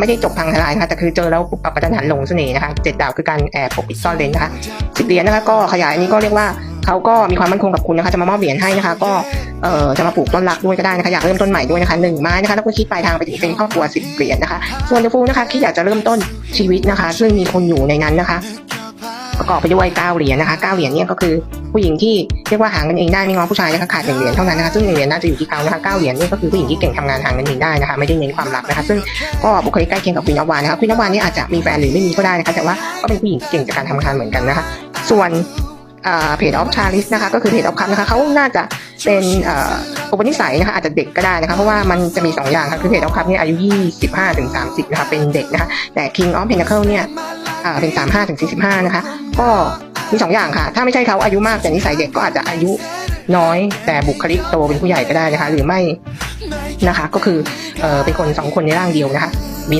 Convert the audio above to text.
ไม่ได้จบพังทลายนะคะแต่คือเจอแล้วปรับประจันหันหลงเสน่ห์นะคะเจ็ดดาวคือการแอบปกปิดซ่อนเลนนะคะสิบเหรียญนะคะก็ขยายอันนี้ก็เรียกว่าเขาก็มีความมั่นคงกับคุณนะคะจะมามอบเหรียญให้นะคะ ก็เอ่อจะมาปลูกต้นรักด้วยก็ได้นะคะอยากเริ่มต้นใหม่ด้วยนะคะหนึ่งไม้นะคะแล้วก็คิดปลายทางไปถึงเป็นครอบครัวสิบเหรียญนะคะ ส่วนเดฟูนะคะคิดอยากจะเริ่มต้นชีวิตนะคะ ซึ่งมีคนอยู่ในนั้นนะคะ ประกอบไปด้วยเก้าเหรียญนะคะเก้าเหรียญเนี่ยก็คือผู้หญิงที่เรียกว่าหาเงินเองได้ไม่ง้อผู้ชายนะคะขาดหนึ่งเหรียญเท่านั้นนะคะซึ่งหนึ่งเหรียญน่าจะอยู่ที่เขานะคะเก้าเหรียญนี่ก็คือผู้หญิงที่เก่งทำงานหาเงินเองได้นะคะไม่ได้เน้นความรักนะคะซึ่งก็บุคลิกใกล้เคียงกับควีนอวานนะคะควีนอวานนี่อาจจะมีแฟนหรือไม่มีก็ได้นะคะแต่ว่าก็เป็นผู้หญิงเก่งจากการทำงานเหมือนกันนะคะส่วนเพจออฟชาลิสนะคะก็คือเพจออฟคัพนะคะเขาน่าจะเป็นอุปนิสัยนะคะอาจจะเด็กก็ได้นะคะเพราะว่ามันจะมีสองอย่างค่ะคือเพจออฟคัพเนี่ยอายุ 25ถึง30นะคะเป็นเด็กนะคะแต่ King of Pentacle เนี่ย อ่าเป็น 35ถึง45 นะคะ ก็มีสองอย่างค่ะ ถ้าไม่ใช่เขาอายุมากแต่นิสัยเด็กก็อาจจะอายุน้อยแต่บุคลิกโตเป็นผู้ใหญ่ก็ได้นะคะ หรือไม่นะคะ ก็คือเออเป็นคนสองคนในร่างเดียวนะคะ